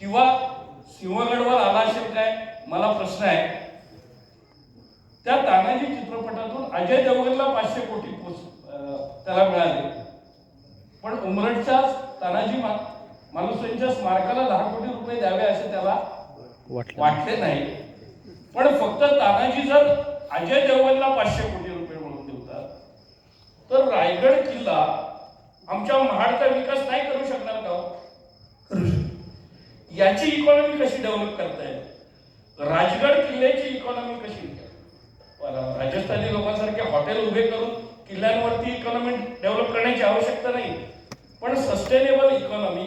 किंवा सिंहगडवर आला असेल काय? मला प्रश्न आहे. त्या तानाजी चित्रपटातून अजय देवगणला पाचशे कोटी पोच त्याला मिळाले. पण उमरटच्या तानाजी मा मालुसरेंच्या स्मारकाला दहा कोटी रुपये द्यावे असे त्याला वाटलं वाटले नाही. पण फक्त तानाजी जर अजय देवगणला पाचशे कोटी रुपये म्हणून देतात तर रायगड किल्ला आमच्या महाडचा विकास नाही करू शकणार का हो? करू शकतो त्याची इकॉनॉमी कशी डेव्हलप करता येईल? राजगड किल्ल्याची इकॉनॉमी कशी राजस्थानी लोकांसारखे हॉटेल उभे करून किल्ल्यांवरती इकॉनॉमी डेव्हलप करण्याची आवश्यकता नाही. पण सस्टेनेबल इकॉनॉमी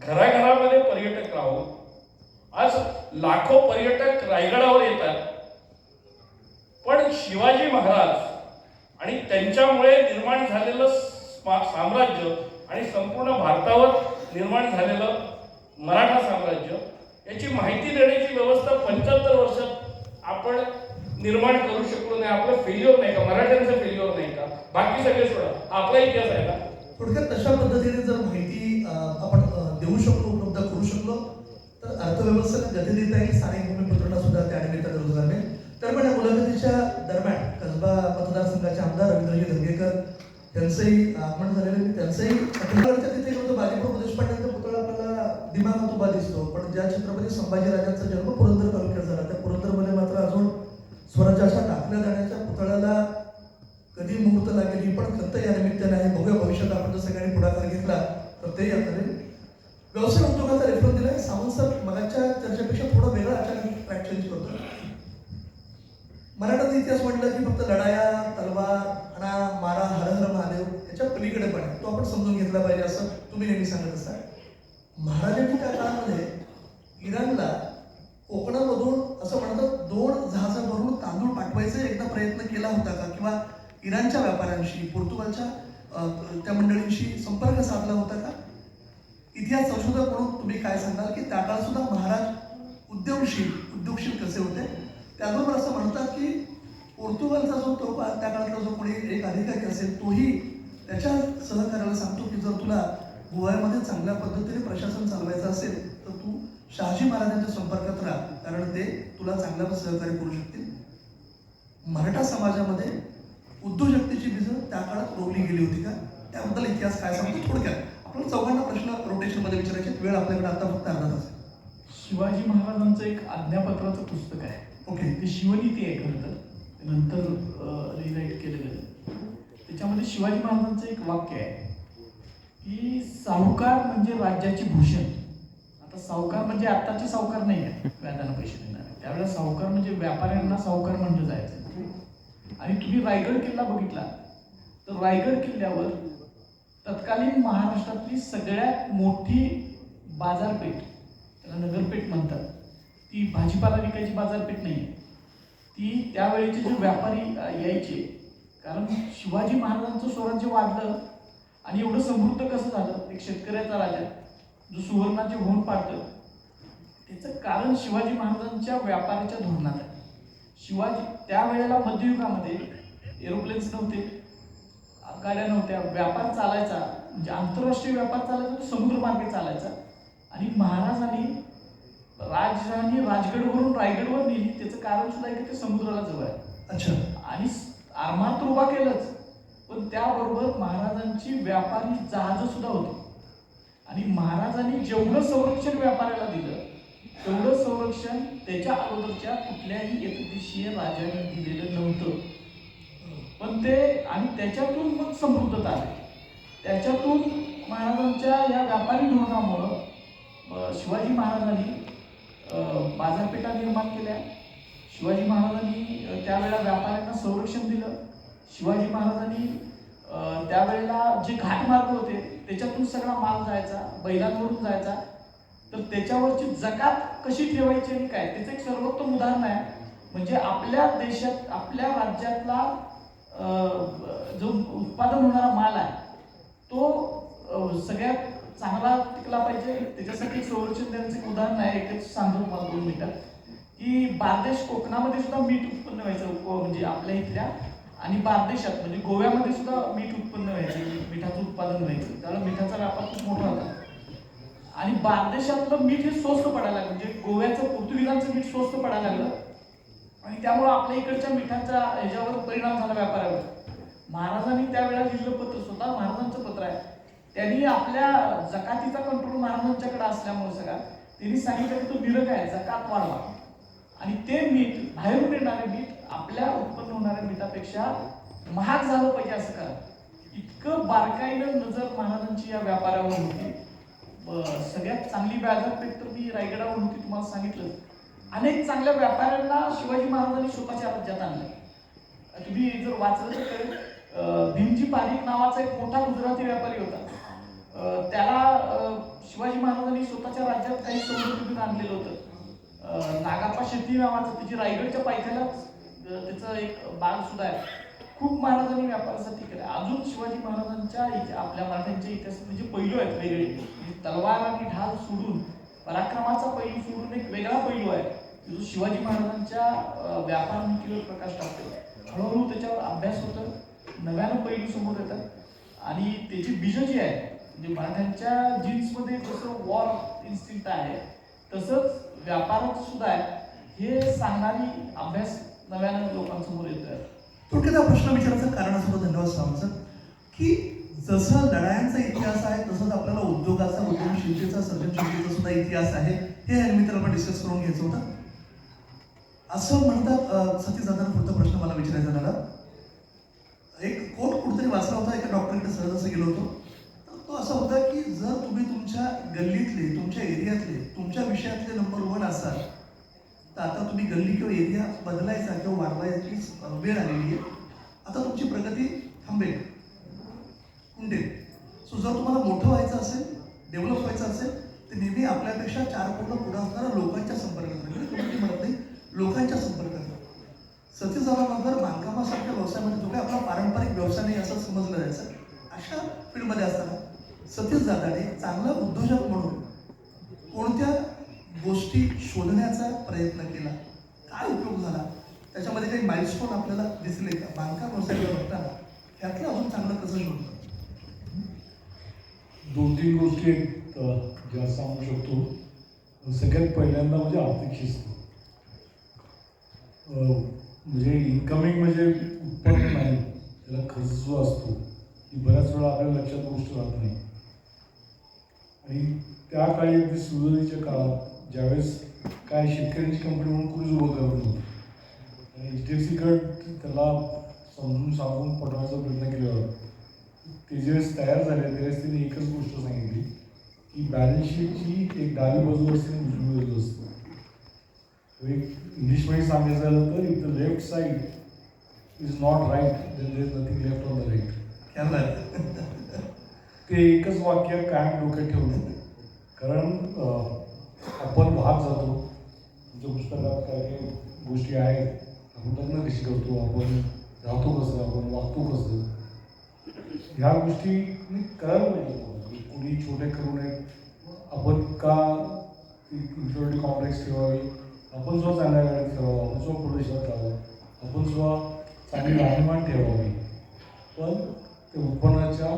घराघरामध्ये पर्यटक राहो आज लाखो पर्यटक रायगडावर येतात. पण शिवाजी महाराज आणि त्यांच्यामुळे निर्माण झालेलं साम्राज्य आणि संपूर्ण भारतावर निर्माण झालेलं मराठा साम्राज्य याची माहिती देण्याची व्यवस्था पंच्याहत्तर वर्षात आपण निर्माण करू शकलो नाही. आपलं फेल्युअर नाही का? मराठ्यांचं फेल्युअर नाही का? बाकी सगळे सोडा. आपला इतिहास आहे ना? थोडक्यात तशा पद्धतीने जर माहिती आपण देऊ शकलो उपलब्ध करू शकलो तर अर्थव्यवस्थेला गती देता येईल. स्थानिक भूमिपुत्रांना सुद्धा त्या रोजगार मिळेल. दरम्यान या मुलाखतीच्या दरम्यान कसबा मतदारसंघाचे आमदार रवींद्रजी धंगेकर यांचंही आगमन झालेलं त्यांचंही अकोल्याच्या तिथे बाजीप्रभू देशपांडेंचा पुतळा आपल्याला दिमागात उभा दिसतो पण ज्या छत्रपती संभाजीराजांचा जन्म पुरंदर तालुक्यात झाला त्या पुरंदरमध्ये मात्र अजून स्वराज्याच्या टाकल्या जाण्याच्या पुतळ्याला कधी मुहूर्त लागेल ही पण खंत या निमित्ताने आहे. बघूया भविष्यात आपण जर सगळ्यांनी पुढाकार घेतला तर ते या करेल. व्यवसाय उद्योगाचा रेफरन्स आहे सावंत सर मगाच्या चर्चेपेक्षा थोडं वेगळं अचानक ट्रॅक चेंज करतो. मराठाचा इतिहास म्हटलं की फक्त लढाया तलवार आणा मारा हर हर महादेव. त्याच्या पलीकडे पण आहे. तो आपण समजून घेतला पाहिजे असं तुम्ही नेहमी सांगत असाल. महाराजांनी त्या काळामध्ये इराणला कोकणामधून असं म्हणतात दोन जहाजा भरून तांदूळ पाठवायचा एकदा प्रयत्न केला होता का? किंवा इराणच्या व्यापाऱ्यांशी पोर्तुगालच्या त्या मंडळींशी संपर्क साधला होता का? इतिहास संशोधक म्हणून तुम्ही काय सांगाल की त्या काळात सुद्धा महाराज उद्योगशील उद्योगशील कसे होते? त्याबरोबर असं म्हणतात की पोर्तुगालचा जो तो त्या काळातला जो कोणी एक अधिकारी असेल तोही त्याच्या सहकार्याला सांगतो की जर तुला गोव्यामध्ये चांगल्या पद्धतीने प्रशासन चालवायचं असेल तर तू शहाजी महाराजांच्या संपर्कात राहा कारण ते तुला चांगल्या सहकार्य करू शकतील. मराठा समाजामध्ये उद्योजकतेची बीजं त्या काळात रोवली गेली होती का? त्याबद्दल इतिहास काय सांगतो थोडक्यात? आपण चौघांना प्रश्न रोटेशनमध्ये विचारायचे. वेळ आपल्याकडे आता फक्त अर्धा तास शिवाजी महाराजांचं एक आज्ञापत्राचं पुस्तक आहे. ओके. ते शिवनीती आहे खरं तर. नंतर रिराईट केलं गेलं. त्याच्यामध्ये शिवाजी महाराजांचं एक वाक्य आहे की सावकार म्हणजे राज्याची भूषण. आता सावकार म्हणजे आत्ताचे सावकार नाही आहे व्याजानं पैसे देणारे. त्यावेळेला सावकार म्हणजे व्यापाऱ्यांना सावकार म्हणलं जायचं. आणि तुम्ही रायगड किल्ला बघितला? तर रायगड किल्ल्यावर तत्कालीन महाराष्ट्रातली सगळ्यात मोठी बाजारपेठ त्याला नगरपेठ म्हणतात. ती भाजीपाला विकायची बाजारपेठ नाही ती त्यावेळेचे जे व्यापारी यायचे कारण शिवाजी महाराजांचं स्वराज्य वाढलं आणि एवढं समृद्ध कसं झालं? एक शेतकऱ्याचा राजा जो सुवर्णाचे होऊन पाडतं त्याचं कारण शिवाजी महाराजांच्या व्यापाराच्या धोरणात आहे. शिवाजी त्यावेळेला मध्ययुगामध्ये एरोप्लेन्स नव्हते गाड्या नव्हत्या. व्यापार चालायचा म्हणजे आंतरराष्ट्रीय व्यापार चालायचा तो समुद्रमार्गे चालायचा. आणि महाराजांनी राजधानी राजगडवरून रायगडवर नेली. त्याचं कारण सुद्धा आहे की ते समुद्राला जवळ आहे. अच्छा. आणि आरमात उभा केलंच. पण त्याबरोबर महाराजांची व्यापारी जहाज सुद्धा होती. आणि महाराजांनी जेवढं संरक्षण व्यापाऱ्याला दिलं तेवढं संरक्षण त्याच्या अगोदरच्या कुठल्याही एकदेशीय राजाने दिलेलं नव्हतं. पण ते आणि त्याच्यातून मग समृद्धता आली. त्याच्यातून महाराजांच्या या व्यापारी धोरणामुळं शिवाजी महाराजांनी बाजारपेठा निर्माण केल्या. शिवाजी महाराजांनी त्यावेळेला व्यापाऱ्यांना संरक्षण दिलं. शिवाजी महाराजांनी त्यावेळेला जे घाटमार्ग होते त्याच्यातून सगळा माल जायचा बैलांवरून जायचा. तर त्याच्यावरची जकात कशी ठेवायची आणि काय? त्याचं एक सर्वोत्तम उदाहरण आहे. म्हणजे आपल्या देशात आपल्या राज्यातला जो उत्पादन होणारा माल आहे तो सगळ्यात चांगला टिकला पाहिजे. त्याच्यासाठी संरक्षण देण्याचं एक उदाहरण आहे. एकच सांगतो मला दोन मिनिटात की बारदेश कोकणामध्ये सुद्धा मीठ उत्पन्न व्हायचं म्हणजे आपल्या इथल्या आणि बारदेशात म्हणजे गोव्यामध्ये सुद्धा मीठ उत्पन्न व्हायचे मिठाचं उत्पादन व्हायचं. त्यामुळे मिठाचा व्यापार खूप मोठा होता आणि बार्देशातलं मीठ हे स्वस्त पडायला लागलं म्हणजे गोव्याचं पोर्तुगीजांचं मीठ स्वस्त पडायला लागलं. आणि त्यामुळं आपल्या इकडच्या मिठाच्या ह्याच्यावर परिणाम झाला व्यापारावर. महाराजांनी त्यावेळेला लिहिलं पत्र स्वतः महाराजांचं पत्र आहे. त्यांनी आपल्या जकातीचा कंट्रोल महाराजांच्याकडे असल्यामुळे सगळा त्यांनी सांगितलं की तो निरक आहे जकात वाढवा. आणि ते मीठ बाहेरून येणारे मीठ आपल्या उत्पन्न होणाऱ्या मिठापेक्षा महाग झालं पाहिजे असं का इतकं बारकाईनं नजर महाराजांची या व्यापारावर होती. सगळ्यात चांगली बाजारपेठ तर मी रायगडावर होती तुम्हाला सांगितलं. अनेक चांगल्या व्यापाऱ्यांना शिवाजी महाराजांनी स्वतःच्या राज्यात आणलं. तुम्ही जर वाचलं तर भीमजी पारिक नावाचा एक मोठा गुजराती व्यापारी होता. त्याला शिवाजी महाराजांनी स्वतःच्या राज्यात काही सवलतीतून आणलेलं होतं. नागाप्पा शेती नावाचं तिची रायगडच्या पायथ्यालाच त्याचं एक बाग सुद्धा आहे. खूप महाराजांनी व्यापारासाठी केलं. अजून शिवाजी महाराजांच्या आपल्या मराठ्यांच्या इतिहासात जे पैलू आहेत वेगळे म्हणजे तलवार आणि ढाल सोडून पराक्रमाचा पैलू सोडून एक वेगळा पैलू आहे जो शिवाजी महाराजांच्या व्यापार नीतीवर प्रकाश टाकतो. हळूहळू त्याच्यावर अभ्यास होतो नव्यानं पैलू समोर येतात आणि त्याची बीज जी आहे म्हणजे मराठ्यांच्या जीन्समध्ये जसं वॉर इन्स्टिंक्ट आहे तसंच व्यापारात सुद्धा आहे. हे सांगणारी अभ्यास नव्यानं लोकांसमोर येतोय. थोडक्यात प्रश्न विचारायचं कारण असं धन्यवाद स्वामीचं की जसं लढायांचा इतिहास आहे तसंच आपल्याला उद्योगाचा उद्यमशीलतेचा सर्जनशीलतेचा सुद्धा इतिहास आहे. हे या निमित्तानं आपण डिस्कस करून घ्यायचं होतं. असं म्हणतात सती जाताना पुढचा प्रश्न मला विचारायचा झाला. एक कोट कुठेतरी वाचला होता एका डॉक्टरकडे सहज असं गेलो होतो. तर तो असा होता की जर तुम्ही तुमच्या गल्लीतले तुमच्या एरियातले तुमच्या विषयातले नंबर वन असाल तर आता तुम्ही गल्ली किंवा एरिया बदलायचा किंवा वाढवायची वेळ आलेली आहे. आता तुमची प्रगती थांबेल. खुंटेल सो जर तुम्हाला मोठं व्हायचं असेल डेव्हलप व्हायचं असेल तर नेहमी आपल्यापेक्षा चार पूर्ण पुढं असणाऱ्या लोकांच्या संपर्कात म्हणजे तुम्ही म्हणत नाही लोकांच्या संपर्कात राहा. झाल्यानंतर बांधकामासारख्या व्यवसायामध्ये जो काही आपला पारंपरिक व्यवसाय नाही असं समजलं जायचं. अशा फील्डमध्ये असताना सतीश दादाने चांगला उद्योजक म्हणून कोणत्या गोष्टी शोधण्याचा प्रयत्न केला? काय उपयोग झाला? त्याच्यामध्ये काही माइलस्टोन आपल्याला दिसले का? बांधकाम व्यवसायाला बघताना ह्यातलं अजून चांगलं कसं शोधलं दोन तीन गोष्टी ज्या सांगू शकतो. सगळ्यात पहिल्यांदा म्हणजे आर्थिक शिस्त. म्हणजे इन्कमिंग म्हणजे उत्पन्न नाही. त्याला खर्च जो असतो ती बऱ्याच वेळा आपल्या लक्षात गोष्ट राहत नाही. आणि त्या काळी अगदी सुरुवातीच्या काळात ज्यावेळेस काय शेतकऱ्यांची कंपनी म्हणून क्रूज उभं करून नव्हतं आणि एच डी एफ सी गट त्याला समजून सांगून पटवायचा प्रयत्न केला ते ज्यावेळेस तयार झाले त्यावेळेस त्यांनी एकच गोष्ट सांगितली की बॅलन्स शीटची एक डावी बाजू असते आणि उजवी बाजू असते. एक इंग्लिशमध्ये सांगायचं झालं तर if the left side is not right then there is nothing left on the right क्या ते एकच वाक्य कायम डोक्यात ठेवलं कारण आपण वाहत जातो. तुमच्या पुस्तकात काय काही गोष्टी आहेत. आपण लग्न कशी करतो? आपण राहतो कसं? आपण वागतो कसं? ह्या गोष्टी नी करायला पाहिजे कुणी कोणी छोटे करू नये आपण का इन्फिरिटी कॉम्प्लेक्स ठेवावी? आपण सुद्धा चांगल्या गाडीत ठेवावं आपण सुद्धा प्रदेशात राहावं आपण सुद्धा चांगली राहणीमान ठेवावी. पण ते उत्पन्नाच्या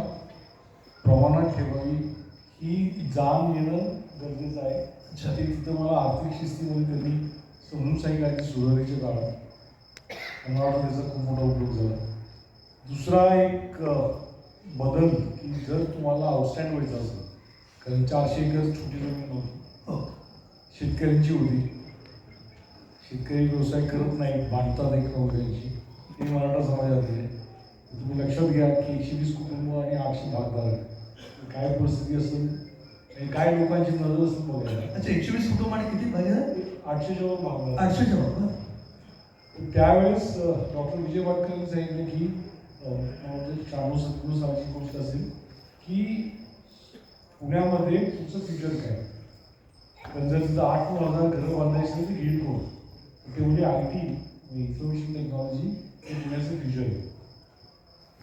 प्रमाणात ठेवावी. ही जाण येणं गरजेचं आहे. ते तिथं मला आर्थिक शिस्तीमध्ये त्यांनी समजून सांगितलं सुरुवातीच्या काळात मला वाटतं त्याचा खूप मोठा उपयोग झाला. दुसरा एक बदल की जर तुम्हाला आउटस्टँड व्हायचं असेल कारण चारशे एकर छोटी जमीन नव्हती हो. शेतकऱ्यांची होती. शेतकरी व्यवसाय करत नाही बांधतात एक नोकऱ्यांची हे मराठा समाजातले. तुम्ही लक्षात घ्या की एकशे वीस कुटुंब आणि आठशे भागधारक काय परिस्थिती असेल? आणि काय लोकांची नजर असेल बघायला? अच्छा एकशे वीस कुटुंब आणि किती भागीदार आठशे जेव्हा भागधारक आठशे जवळ त्यावेळेस डॉक्टर विजय वाडकरांनी सांगितलं की शहाणू सद्गुरू सामाजिक गोष्ट असेल की पुण्यामध्ये तुमचं फ्युचर काय? पण जर तिथं आठ नऊ हजार घरं बांधायची असेल तर घेईल कोण? ते म्हणजे आय टी इन्फॉर्मेशन टेक्नॉलॉजी हे पुण्याचं फ्युचर आहे.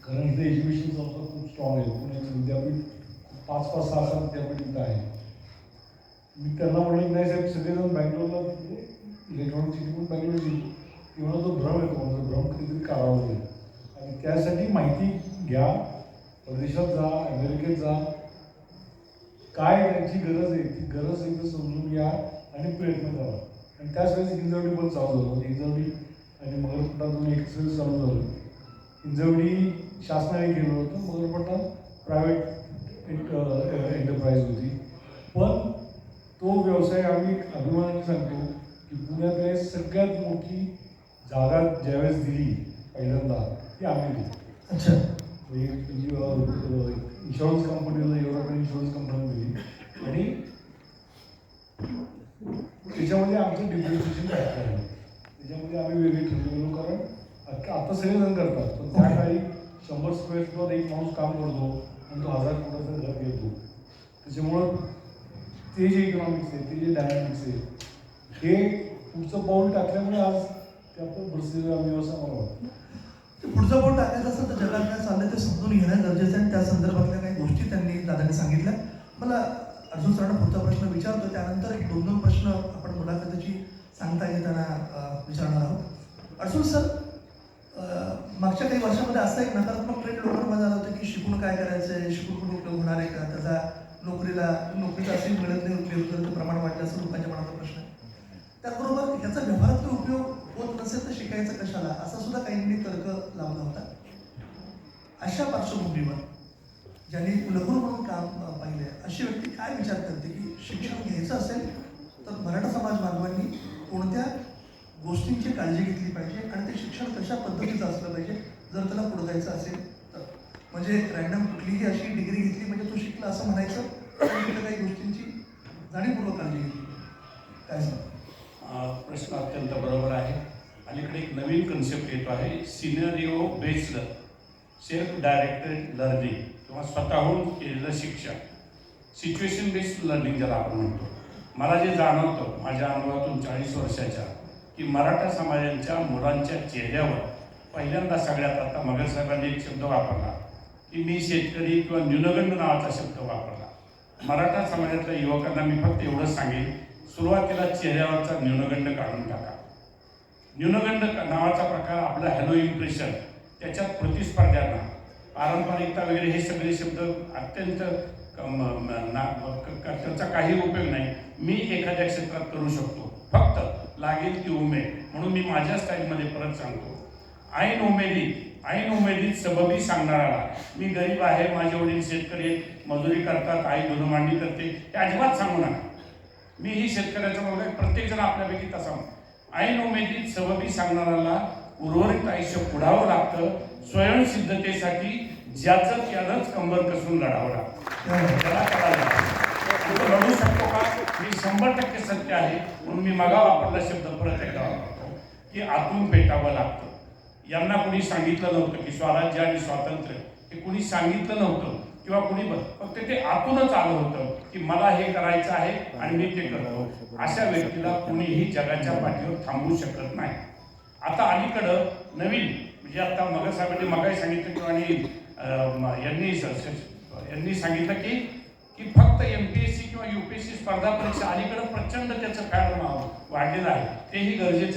कारण इथे एज्युकेशन संस्था खूप स्ट्रॉंग आहे. पुण्याचं विद्यापीठ पाच पाच सहा सात विद्यापीठ इथं आहे. मी त्यांना म्हणलं की नाही साहेब सगळेजण बँगलोरला इलेक्ट्रॉनिक सिटी पण बँगलोर जिंकतो एवढा जो भ्रम येतो माझा भ्रम कधीतरी काढावा लागेल. आणि त्यासाठी माहिती घ्या. परदेशात जा अमेरिकेत जा. काय त्यांची गरज आहे ती गरज एकदा समजून घ्या आणि प्रयत्न करा. आणि त्याच वेळेस हिंजवडी पण चालू झालं. हिंजवडी आणि मगरपट्टातून एक चालू झालं. हिंजवडी शासनाने केलं होतं मगरपट्टा प्रायव्हेट एंटरप्राइज होती पण तो व्यवसाय आम्ही अभिमानाने सांगतो की पुण्यातल्या सगळ्यात मोठी जागा ज्यावेळेस दिली पहिल्यांदा ती आम्ही दिली अच्छा इन्शुरन्स कंपनीला युरोपियन इन्शुरन्स कंपनी दिली आणि त्याच्यामध्ये आमचं डिप्रिसिएशन फॅक्टर आहे त्याच्यामध्ये आम्ही वेगळे ठरलेलो कारण आता सगळेजण करतात. पण त्या काळी शंभर स्क्वेअर फुटात एक माणूस काम करतो आणि तो हजार फुटाचं घर घेतो त्याच्यामुळं ते जे इकॉनॉमिक्स आहे ते जे डायनॅमिक्स आहे हे पुढचं पाऊल टाकल्यामुळे आज त्या परिस्थितीला आम्ही असं मला वाटतं. ते पुढचं पाऊल टाकायचं असेल तर जगात काय चाललंय ते समजून घेणं गरजेचं आहे. त्या संदर्भातल्या काही गोष्टी त्यांनी दादांनी सांगितल्या. मला अर्जुन सरांना पुढचा प्रश्न विचारतो त्यानंतर एक दोन दोन प्रश्न आपण मुलाखतीची सांगता घेताना अं, विचारणार आहोत. अर्जुन सर मागच्या काही वर्षामध्ये असा एक नकारात्मक ट्रेंड लोकांमध्ये आला होता की शिकून काय करायचं आहे शिकून कुठे उपयोग होणार आहे का? त्याचा नोकरीला नोकरीचा असेल मिळत नाही तर प्रमाण वाढलं असं लोकांच्या मनाचा प्रश्न आहे. त्याचबरोबर ह्याचा व्यवहारात उपयोग होत नसेल तर शिकायचं कशाला? असा सुद्धा काहींनी तर्क लावला होता. अशा पार्श्वभूमीवर ज्यांनी लघुन म्हणून काम पाहिले अशी व्यक्ती काय विचार करते की शिक्षण घ्यायचं असेल तर मराठा समाज बांधवांनी कोणत्या गोष्टींची काळजी घेतली पाहिजे आणि ते शिक्षण कशा पद्धतीचं असलं पाहिजे जर त्याला पुढे जायचं असेल तर. म्हणजे रॅन्डम कुठलीही अशी डिग्री घेतली म्हणजे तो शिकला असं म्हणायचं काही गोष्टींची जाणीवपूर्वक काळजी घेतली काय सांग? प्रश्न अत्यंत बरोबर आहे. अलीकडे एक नवीन कन्सेप्ट येतो आहे scenario based self directed learning किंवा स्वतःहून केलेलं शिक्षण. सिच्युएशन बेस्ड लर्निंग ज्याला आपण म्हणतो. मला जे जाणवतं माझ्या अनुभवातून चाळीस वर्षाच्या की मराठा समाजाच्या मुलांच्या चेहऱ्यावर पहिल्यांदा सगळ्यात आता मगर साहेबांनी एक शब्द वापरला की मी शेतकरी किंवा न्यूनगंड नावाचा शब्द वापरला. मराठा समाजातल्या युवकांना मी फक्त एवढंच सांगेन सुरुवातीला चेहऱ्यावरचा न्यूनगंड काढून टाका. न्यूनगंड नावाचा प्रकार आपला हॅलो इम्प्रेशन त्याच्यात प्रतिस्पर्ध्यांना पारंपरिकता वगैरे हे सगळे शब्द अत्यंत ना- त्याचा काही उपयोग नाही. मी एखाद्या क्षेत्रात करू शकतो. फक्त लागेल ती उमेद. म्हणून मी माझ्या स्टाईलमध्ये परत सांगतो. ऐन उमेदीत ऐन उमेदीत सबबी सांगणारा. मी गरीब आहे माझे वडील शेतकरी मजुरी करतात आई धुणमांडी करते हे अजिबात सांगू नका. मी ही शेतकऱ्याचा मुलगा आहे. प्रत्येक जण आपल्यापैकी तसा ऐन उमेदीत सबबी सांगणाऱ्याला उर्वरित आयुष्य पुढावं लागतं. स्वयंसिद्धतेसाठी ज्याचं त्यानंच कंबर कसून लढावं लागतं. त्याला करायला शकतो का मी शंभर टक्के सत्य आहे. म्हणून मी मागा वापरला शब्द परत एकदा वापरतो की आतून पेटावं लागतं. यांना कोणी सांगितलं नव्हतं की स्वराज्य आणि स्वातंत्र्य हे कोणी सांगितलं नव्हतं किंवा कोणी फक्त ते आतूनच आलं होतं की मला हे करायचं आहे आणि मी ते करतो. अशा व्यक्तीला कोणीही जगाच्या पाठीवर थांबवू शकत नाही. आता अलीकडं नवीन म्हणजे आता मगर साहेबांनी मगाही सांगितलं किंवा आणि यांनी यांनी सांगितलं की की फक्त एम पी एस सी किंवा यू पी एस सी स्पर्धा परीक्षा अलीकडं प्रचंड त्याचं फॅड वाढलेलं आहे. तेही गरजेचं आहे.